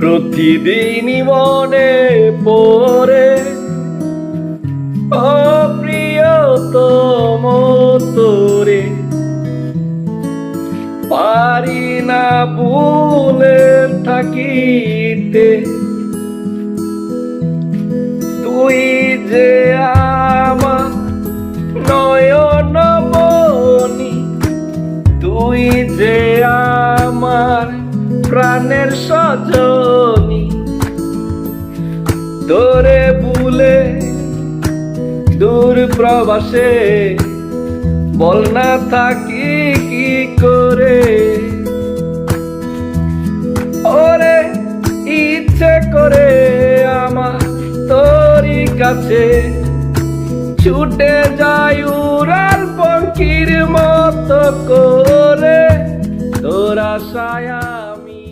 প্রতিদিনই মনে পড়ে। ও প্রিয়তম তোরে। পারি না ভুলে থাকিতে। তুই যে আমার নয়ন মনি তুই যে আমার প্রাণের সজনী। তোরে ভুলে দূর প্রবাসে বল না থাকি কি করে? ওরে ইচ্ছে করে আমার তোরই কাছে ছুটে যাই উড়াল পঙ্কির মতো করে। আশায়